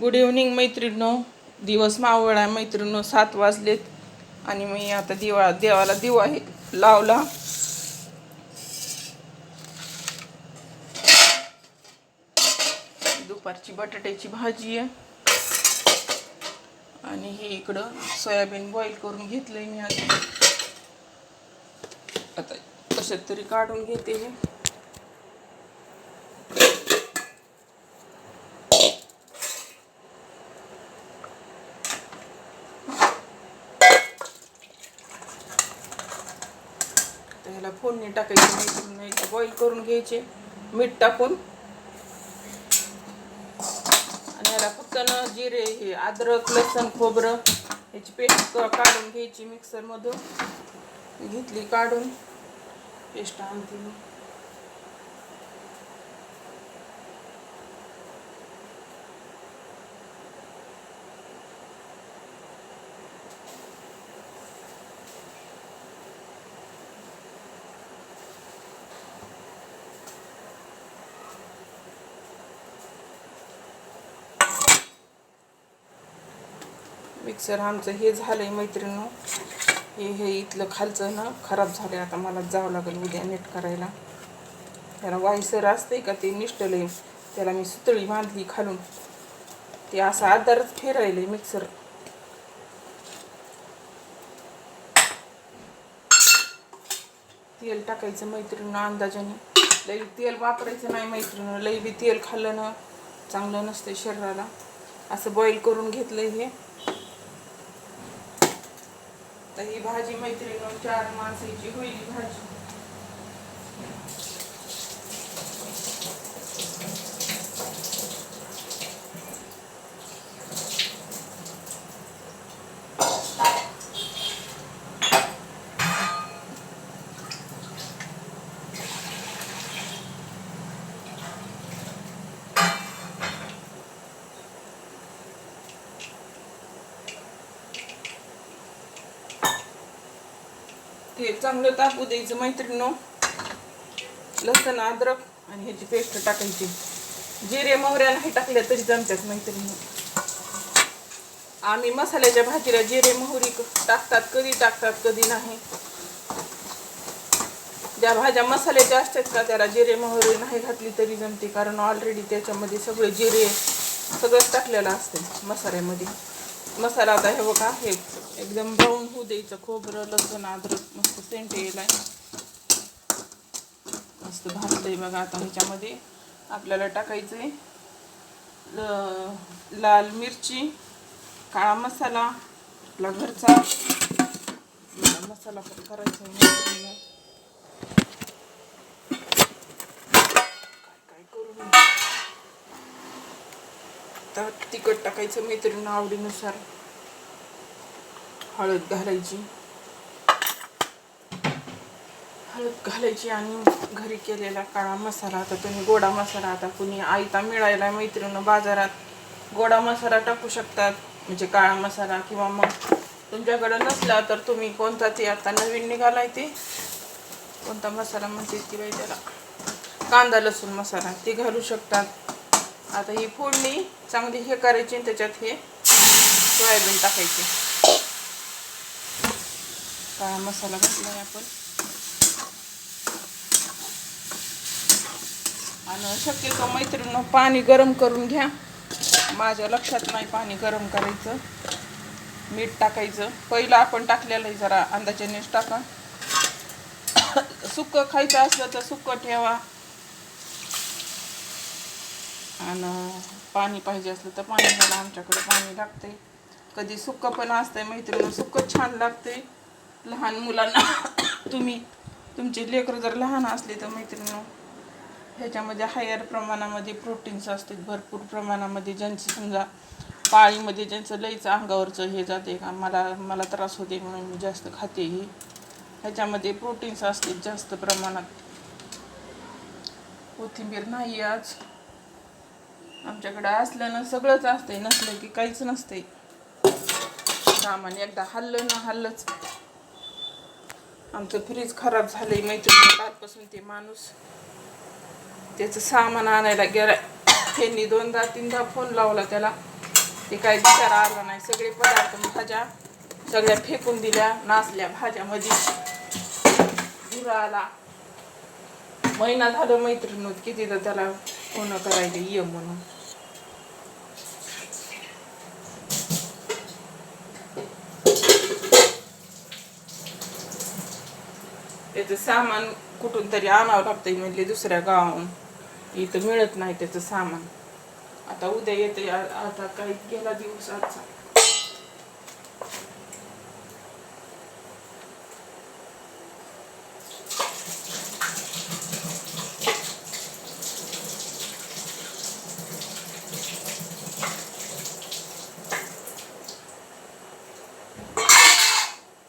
Good evening मैत्रिणो दिवस मावळ आहे मैत्रिणो सात वाजलेत. आणि मी आता दिवा देवाला दिवा हे लावला. दुपारची बटाट्याची भाजी आहे. आणि हे इकडं सोयाबीन बॉईल करून घेतलंय मी आता आता कशात तरी काढून घेते हे. तर ह्याला फोडणी टाकायची मैत्रीण एकदा बॉईल करून घ्यायचे. मीठ टाकून. आणि ह्याला फक्त ना जिरे हे अद्रक लसण खोबरं ह्याची पेस्ट काढून घ्यायची मिक्सरमधून घेतली काढून. पेस्ट आणते मी. मिक्सर आमचं हे झालंय मैत्रिणी हे हे इथलं खालचं ना खराब झालंय. आता मला जावं लागेल उद्या नीट करायला. त्याला वायसर असते का ते निष्ठलंय त्याला मी सुतळी बांधली खालून. ते असं आधारच फिरायलंय मिक्सर. तेल टाकायचं मैत्रिणीनं अंदाजाने. लई तेल वापरायचं नाही मैत्रिणीनं. लई बी तेल खाल्लं ना चांगलं नसतं शरीराला. असं बॉईल करून घेतलंय हे. तर ही भाजी मैत्रिणी चार माणसाची होईल भाजी ते चांगलं तापू द्यायचं मैत्रिणीनो लसण अद्रक आणि ह्याची पेस्ट टाकायची. जिरे मोहऱ्या नाही टाकल्या तरी जमतात मैत्रिणी. आम्ही मसाल्याच्या भाजीला जिरे मोहरी टाकतात कधी टाकतात कधी नाही. ज्या भाज्या मसाल्याच्या असतात का त्याला जिरे मोहरी नाही घातली तरी जमते. कारण ऑलरेडी त्याच्यामध्ये सगळे जिरे सगळंच टाकलेलं असते मसाल्यामध्ये. मसाला आता हे बघा हे एकदम ब्राऊन होऊ द्यायचं. खोबरं लसूण अद्रक मस्त सेंट येईल मस्त भाजतंय बघा आता ह्याच्यामध्ये. आपल्याला टाकायचं आहे लाल मिरची काळा मसाला आपला घरचा. मसाला पण करायचा आहे मैत्रिणींनो. काय काय करू मी? आता तिखट टाकायचं मैत्रिणी आवडीनुसार हळद घालायची. हळद घालायची आणि घरी केलेला काळा मसाला आता तुम्ही गोडा मसाला आता कुणी आयता मिळायला मैत्रिणी बाजारात गोडा मसाला टाकू शकतात म्हणजे काळा मसाला किंवा मग तुमच्याकडं नसला तर तुम्ही कोणता ते आता नवीन निघालाय ते. कोणता मसाला म्हणते ती बाई त्याला? कांदा लसूण मसाला ते घालू शकतात. आता ही फोडणी चांगली हे करायची आणि त्याच्यात हे सोयाबीन टाकायचे. काळा मसाला घातलाय आपण. आणि शक्यतो मैत्रिणी पाणी गरम करून घ्या. माझ्या लक्षात नाही पाणी गरम करायचं. मीठ टाकायचं. पहिलं आपण टाकलेलं आहे जरा अंदाजानेच टाका. सुक्क खायचं असलं तर सुक्क ठेवा. आणि पाणी पाहिजे असलं तर पाणी घाला आमच्याकडे पाणी लागते. कधी सुक्क पण असतंय मैत्रिणी सुक्क छान लागते. लहान मुलांना तुम्ही तुमचे लेकरं जर लहान असले तर मैत्रिणी ह्याच्यामध्ये हायर प्रमाणामध्ये प्रोटीन्स असतात भरपूर प्रमाणामध्ये. ज्यांची समजा पाळीमध्ये ज्यांचं लईचं अंगावरचं हे जाते का मला मला त्रास होते म्हणून मी जास्त खाते ही. ह्याच्यामध्ये प्रोटीन्स असतात जास्त प्रमाणात. कोथिंबीर नाही आज. आमच्याकडं असलं ना सगळंच असतंय. नसलं की काहीच नसतंय. सामान एकदा हल्लं ना हल्लंच. आमचं फ्रीज खराब झालंय मैत्रिणी कालपासून ते माणूस. त्याचं सामान आणायला गेला त्यांनी दोनदा तीनदा फोन लावला त्याला. ते काही बिचारा आला नाही. सगळे पदार्थ भाज्या सगळ्या फेकून दिल्या नाचल्या भाज्यामध्ये. धुरा आला. महिना झालं मैत्रीण किती तर त्याला फोन करायला ये म्हणून. त्याचं सामान कुठून तरी आणावं लागतंय म्हणजे दुसऱ्या गावाहून. इथं मिळत नाही त्याचं सामान. आता उद्या येते आता काही गेला दिवस आजचा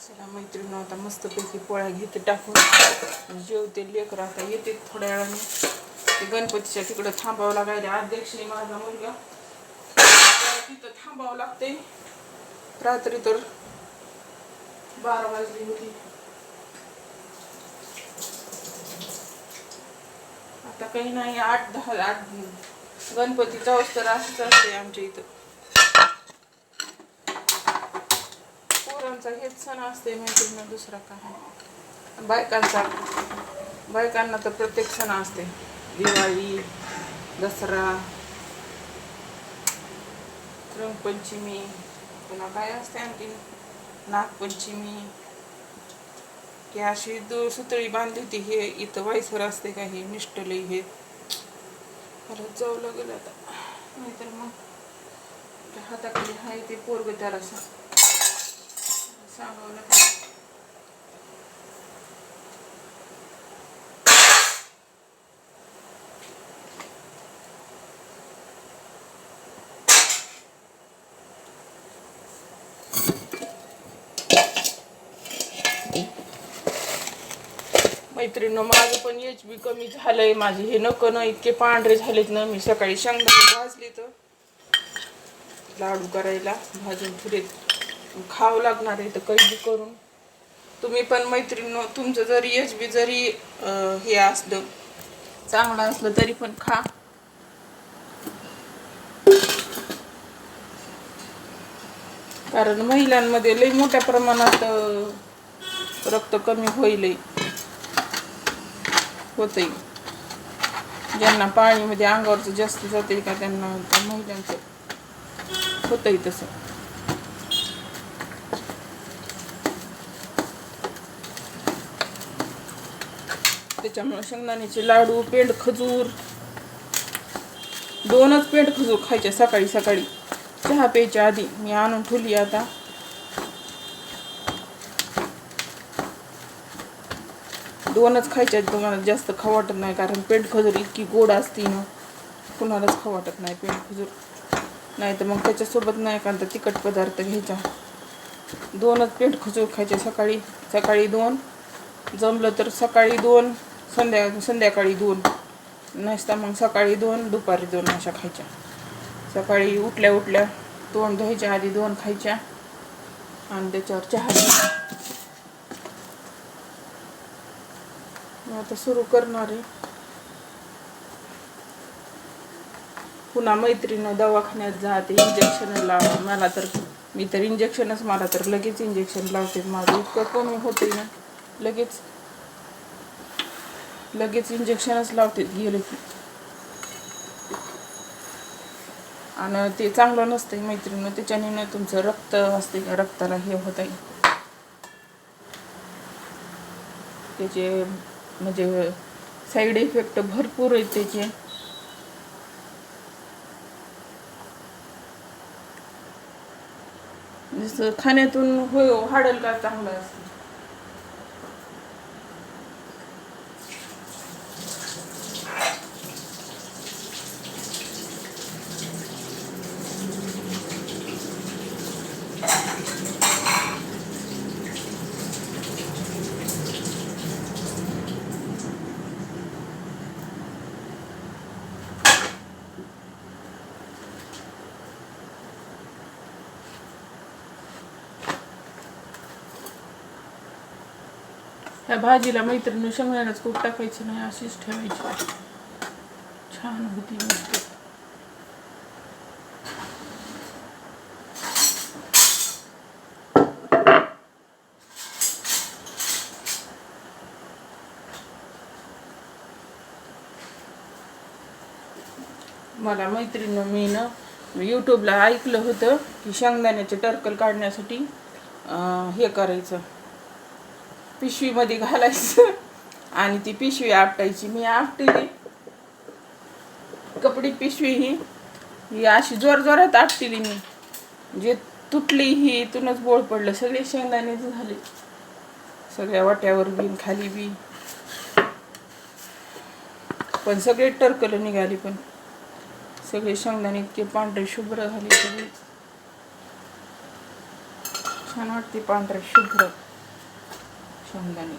चला मैत्रिणी आता मस्तपैकी पोळ्या घेते टाकून जेवते लेकर आता येते थोड्या वेळाने. ते गणपतीच्या तिकडं थांबावं लागायला. अध्यक्ष माझा मुलगा. तिथं थांबावं लागते रात्री तर बारा वाजली होती. आता काही नाही आठ दहा आठ गणपतीचा अवसर असंच असते आमच्या इथं. बायकांचा हेच सण असते माहिती ना दुसरा काय बायकांचा. बायकांना तर प्रत्येक सण असते दिवाळी दसरा रंगपंचमी पुन्हा काय असते आणखी नागपंचमी. की अशी दो सुतळी बांधली होती. हे इथं वायसर असते का हे? निष्ठलई हे. परत जाऊ लागेल आता. नाहीतर मग. हाताखाली आहे ते पोरग त्याला सांग मैत्रिणी माझं पण एच बी कमी झालंय. माझे हे नको ना इतके पांढरे झालेत ना. मी सकाळी शेंगदाणे भाजले तर लाडू करायला भाजून फिरेत खावं लागणार आहे तर कैदी करून. तुम्ही पण मैत्रिणी तुमचं जरी एच बी जरी हे असलं चांगलं असलं तरी पण खा. कारण महिलांमध्ये लई मोठ्या प्रमाणात रक्त कमी होईल होतंय. ज्यांना पाणीमध्ये अंगावरचं जास्त जाते का त्यांना त्या महिलांचं होतंय तसं. त्याच्यामुळे शेंगदाण्याचे लाडू पेंड खजूर. दोनच पेंड खजूर खायचे सकाळी सकाळी. चहा प्यायच्या आधी मी आणून ठेवली आता. दोनच खायच्या तुम्हाला जास्त खाऊ वाटत नाही कारण पेंट खजूर इतकी गोड असते ना. कुणालाच खाऊ वाटत नाही पेंट खजूर. नाही तर मग त्याच्यासोबत नाही एखादा तिखट पदार्थ घ्यायचा. दोनच पेंट खजूर खायचे सकाळी. सकाळी दोन. जमलं तर सकाळी दोन. संध्या संध्याकाळी दोन. नसता मग सकाळी दोन दुपारी दोन अशा खायच्या. सकाळी उठल्या उठल्या तोंड धुवायच्या आधी दोन खायच्या आणि त्याच्यावर चहा आता सुरू करणार आहे. पुन्हा मैत्रीनं दवाखान्यात जाते इंजेक्शन लावा मला तर मी तर इंजेक्शनच मला तर लगेच इंजेक्शन लावते. माझं इतकं कमी होते ना. लगेच लगेच इंजेक्शनच लावतात गेले की. आणि ते चांगलं नसतंय मैत्रिणी त्याच्याने ना तुमचं रक्त असते का रक्ताला हे होत आहे त्याचे म्हणजे साईड इफेक्ट भरपूर आहेत त्याचे. जसं खाण्यातून होय हाडल का चांगलं असतं ह्या भाजीला मैत्रिणी शेंगदाण्याच कुठ टाकायचं नाही अशीच ठेवायची. छान होती मस्त. मला मैत्रिणी मी ना यूट्यूबला ऐकलं होतं की शेंगदाण्याचे टर्कल काढण्यासाठी हे करायचं. पिशवीमध्ये घालायचं. आणि ती पिशवी आपटायची. मी आपटली. कपडी पिशवी ही. ही अशी जोर जोरात आपटली मी. जे तुटली ही इथूनच बोळ पडलं. सगळे शेंगदाणे झाले. सगळ्या वाट्यावर बीन खाली बी पण सगळे टरकलं निघाली पण. सगळे शेंगदाणे इतके पांढरे शुभ्र झाले सगळे. छान वाटते पांढरे शुभ्र. शेंगदाणे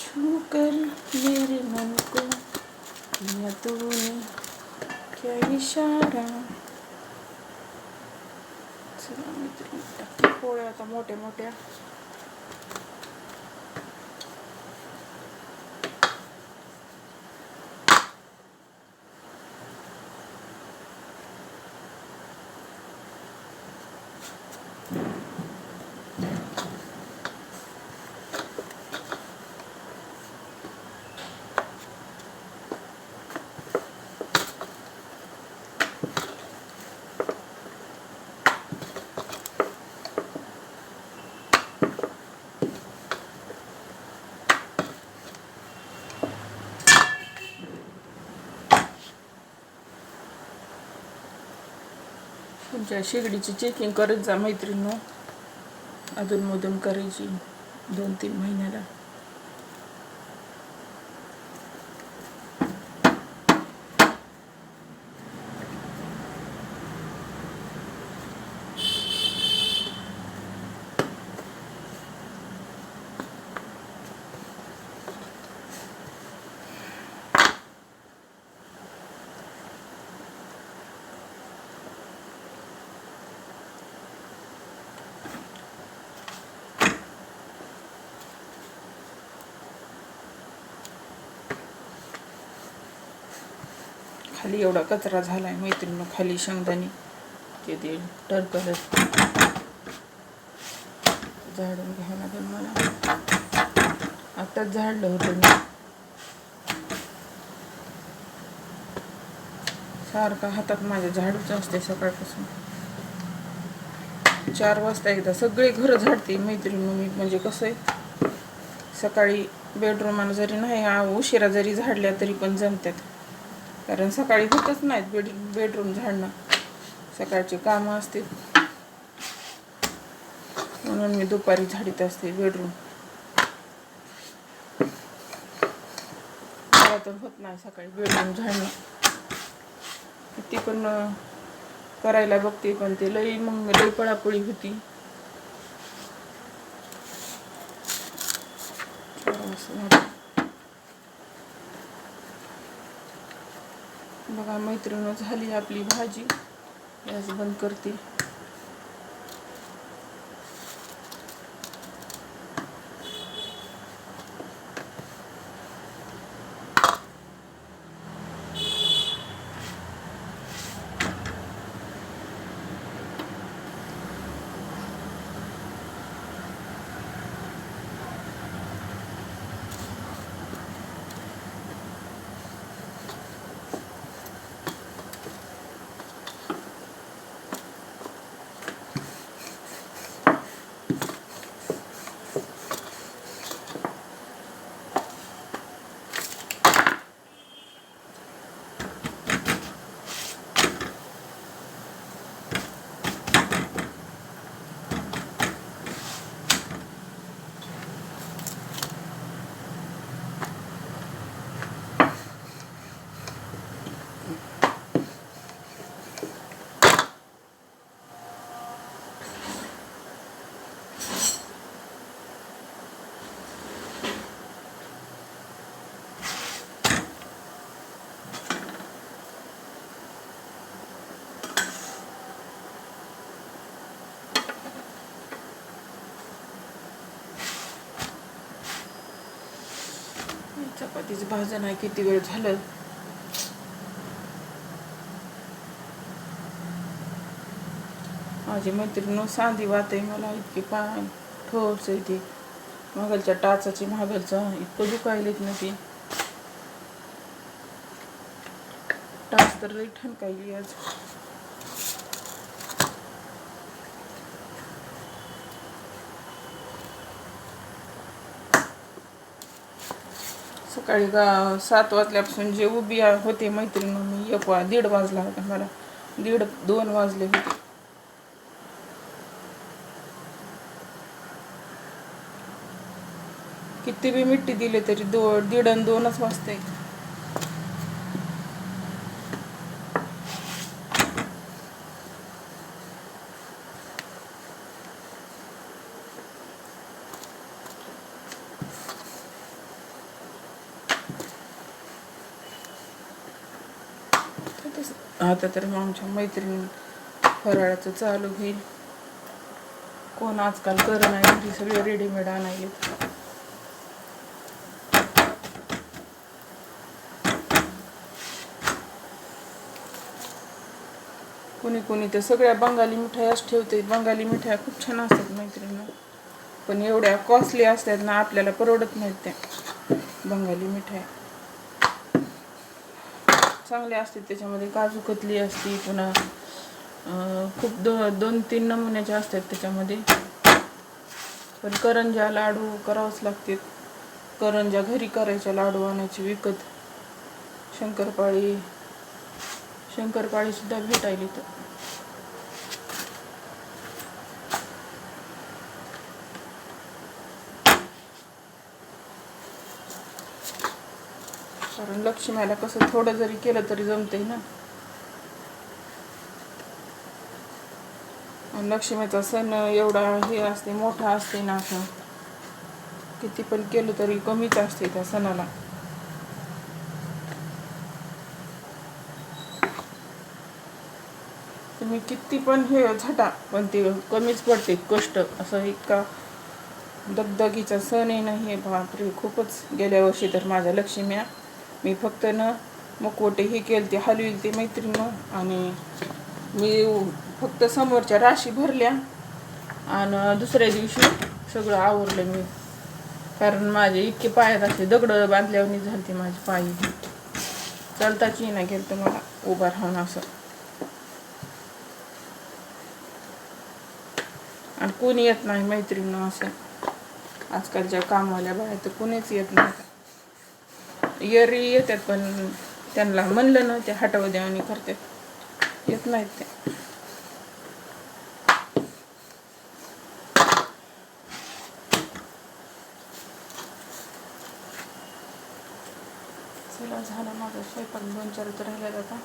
छू कर मेरे मन को किया तूने क्या इशारा? चला पोळ्या आता मोठ्या मोठ्या तुमच्या शेगडीची चेकिंग करत जा मैत्रिणीनं. अधूनमधून करायची दोन तीन महिन्याला. खाली एवढा कचरा झालाय मैत्रिणी खाली शेंगदाणी. ते ते टरकल झाडून घ्यावं लागेल मला. आत्ताच झाडलं होतं मी. सारखा हातात माझ्या झाडूच असते सकाळपासून. चार वाजता एकदा सगळे घर झाडते मैत्रिणी मी म्हणजे कसं आहे सकाळी बेडरूमाला जरी नाही उशिरा जरी झाडल्या तरी पण जमतात. कारण सकाळी होतच नाहीत बेड बेडरूम झाडणं. सकाळची कामं असतील. म्हणून मी दुपारी झाडीत असते बेडरूम. मला तर होत नाही सकाळी बेडरूम झाडणं. किती पण करायला बघते पण ते लई मग लई पळापळी होती. असं बघा मैत्रिणी झाली आपली भाजी. गॅस बंद करते चपातीचं भाजन आहे किती वेळ झालं? माझी मैत्रीण सांधी वाते मला इतकी पाय ठोस आहे ती. मागलच्या टाचाची मागलचं इतकं दुखायलेत ना ती. टाच तर लई ठणकायली आज. सकाळी गा सात वाजल्यापासून जे उभी होते मैत्रीण मी एक वा दीड वाजला होता मला. दीड दोन वाजले होते. किती बी मिट्टी दिले तरी दो दीड आणि दोनच वाजते आता तर मग आमच्या मैत्रिणी फराळाचं चालू होईल कोण आजकाल कर नाही घरी सगळे रेडीमेड आणायले कोणी कोणी तर सगळ्या बंगाली मिठायाच ठेवते बंगाली मिठाया खूप छान असतात मैत्रिणी. पण एवढ्या कॉस्टली असतात ना आपल्याला परवडत नाहीत त्या बंगाली मिठाया. चांगले असते त्याच्यामध्ये काजू कतली असते पुन्हा खूप दो दोन तीन नमुन्याचे असतात त्याच्यामध्ये. पण करंजा लाडू करावंच लागते करंजा घरी करायच्या लाडू आणायचे विकत. शंकरपाळी शंकरपाळीसुद्धा भेटायली तर कारण लक्ष्मीला कसं थोडं जरी केलं तरी जमते ना. आणि लक्ष्मीचा सण एवढा हे असते मोठा असते ना असं. किती पण केलं तरी कमीच असते त्या सणाला. तुम्ही किती पण हे झटा पण ते कमीच पडते कष्ट. असं इतका दगदगीचा सण आहे ना हे बापरे खूपच गेल्या वर्षी तर माझ्या लक्ष्म्या मी फक्त ना मकोटे हे केलं ते हलविल ते मैत्रीण आणि मी फक्त समोरच्या राशी भरल्या. आणि दुसऱ्या दिवशी सगळं आवरलं मी. कारण माझे इतके पायात असे दगडं बांधल्यावर झालते माझे पायी. चालताच नाही गेलं तर मला उभा राहून असं. आणि कोणी येत नाही मैत्रिणीनं असं. आजकालच्या कामवाल्या बाहेर तर कोणीच येत नाही. येरी येतात पण त्यांना म्हणलं ना ते हटव देवानी करतात. येत नाहीत ते. चला झाला माझा स्वयंपाक. दोन चार राहिला जाता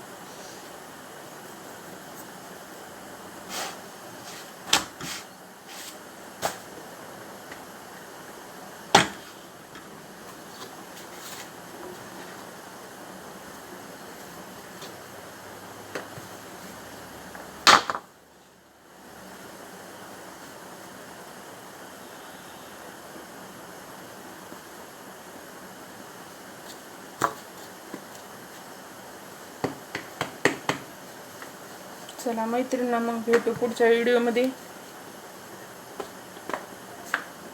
चला मैत्रिणींना मग भेटू पुढच्या व्हिडिओमध्ये.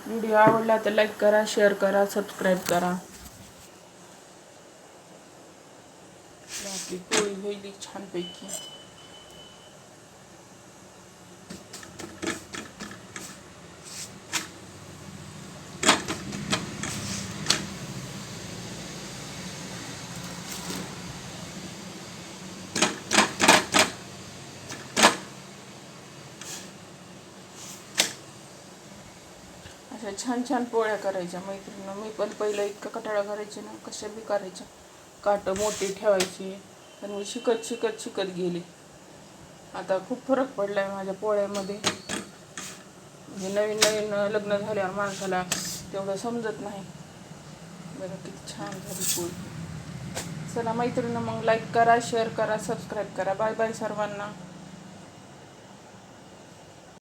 व्हिडिओ आवडला तर लाईक करा शेअर करा सबस्क्राईब करा. आपली पोळी होईल छानपैकी. अशा छान छान पोळ्या करायच्या मैत्रिणीनं. मी पण पहिलं इतकं कटाळा करायचे ना कशा बी करायच्या. काटं मोठी ठेवायची पण मी शिकत शिकत शिकत गेले. आता खूप फरक पडला आहे माझ्या पोळ्यामध्ये. म्हणजे नवीन नवीन लग्न झाल्यावर माणसाला तेवढं समजत नाही. बरं किती छान झाली पोळी. चला मैत्रिणीनं मग लाईक करा शेअर करा सबस्क्राईब करा. बाय बाय सर्वांना.